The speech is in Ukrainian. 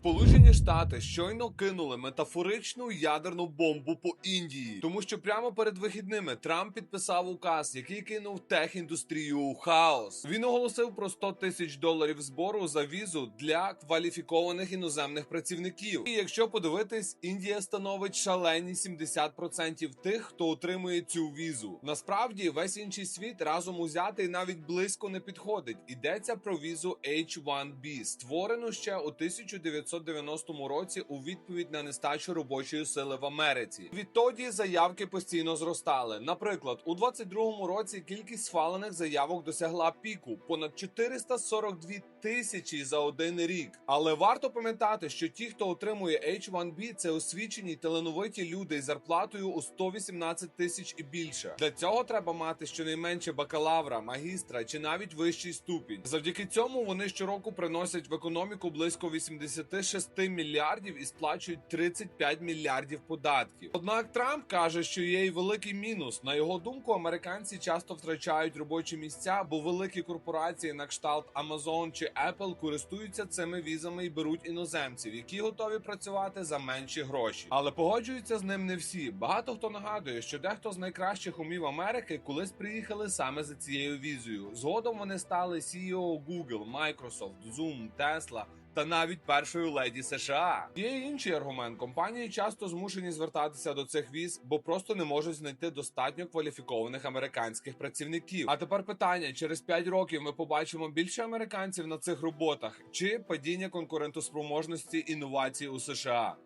Сполучені Штати щойно кинули метафоричну ядерну бомбу по Індії, тому що прямо перед вихідними Трамп підписав указ, який кинув техіндустрію у хаос. Він оголосив про 100 тисяч доларів збору за візу для кваліфікованих іноземних працівників. І якщо подивитись, Індія становить шалені 70% тих, хто отримує цю візу. Насправді весь інший світ разом узятий навіть близько не підходить. Йдеться про візу H1B, створену ще у 1990 році у відповідь на нестачу робочої сили в Америці. Відтоді заявки постійно зростали. Наприклад, у 22-му році кількість схвалених заявок досягла піку понад 442 тисячі за один рік. Але варто пам'ятати, що ті, хто отримує H1B, це освічені талановиті люди із зарплатою у 118 тисяч і більше. Для цього треба мати щонайменше бакалавра, магістра чи навіть вищий ступінь. Завдяки цьому вони щороку приносять в економіку близько 86 мільярдів і сплачують 35 мільярдів податків. Однак Трамп каже, що є й великий мінус. На його думку, американці часто втрачають робочі місця, бо великі корпорації на кшталт Amazon чи Apple користуються цими візами і беруть іноземців, які готові працювати за менші гроші. Але погоджуються з ним не всі. Багато хто нагадує, що дехто з найкращих умів Америки колись приїхали саме за цією візою. Згодом вони стали CEO Google, Microsoft, Zoom, Tesla та навіть першою леді США. Є інший аргумент. Компанії часто змушені звертатися до цих віз, бо просто не можуть знайти достатньо кваліфікованих американських працівників. А тепер питання: через 5 років ми побачимо більше американців на цих роботах чи падіння конкурентоспроможності інновацій у США.